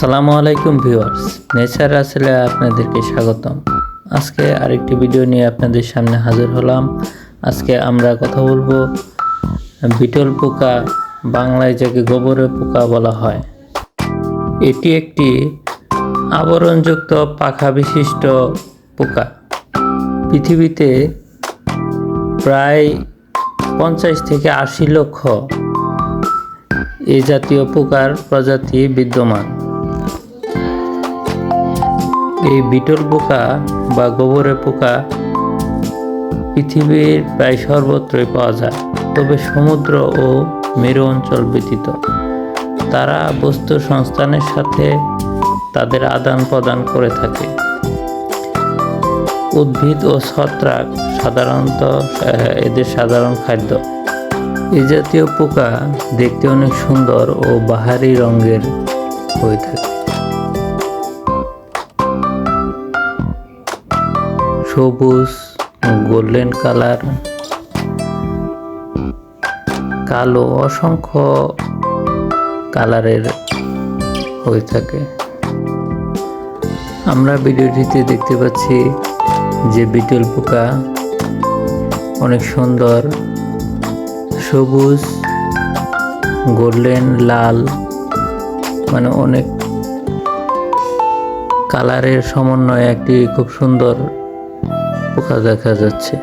আসসালামু আলাইকুম viewers, nature আসলে আপনাদেরকে স্বাগতম। আজকে আরেকটি ভিডিও নিয়ে আপনাদের সামনে হাজির হলাম। আজকে আমরা কথা বলব বিটল পোকা বাংলায় যাকে গোবরের পোকা বলা হয়। এটি একটি আবরণযুক্ত পাখা বিশিষ্ট পোকা। পৃথিবীতে প্রায় পঞ্চাশ থেকে আশি লক্ষ এই জাতীয় পোকার প্রজাতি বিদ্যমান। এই বিটল পোকা বা গোবরে পোকা পৃথিবীর প্রায় সর্বত্রই পাওয়া যায়, তবে সমুদ্র ও মেরু অঞ্চল ব্যতীত। তারা বস্তু সংস্থানের সাথে তাদের আদান প্রদান করে থাকে। উদ্ভিদ ও ছত্রাক সাধারণত এদের সাধারণ খাদ্য। এই জাতীয় পোকা দেখতে অনেক সুন্দর ও বাহারি রঙের হয়ে থাকে। সবুজ, গোল্ডেন কালার, কালো, অসংখ্য কালারের হয়ে থাকে। আমরা ভিডিওটিতে দেখতে পাচ্ছি যে বিটল পোকা অনেক সুন্দর, সবুজ, গোল্ডেন, লাল মানে অনেক কালারের সমন্বয়ে একটি খুব সুন্দর পোকা দেখা যাচ্ছে।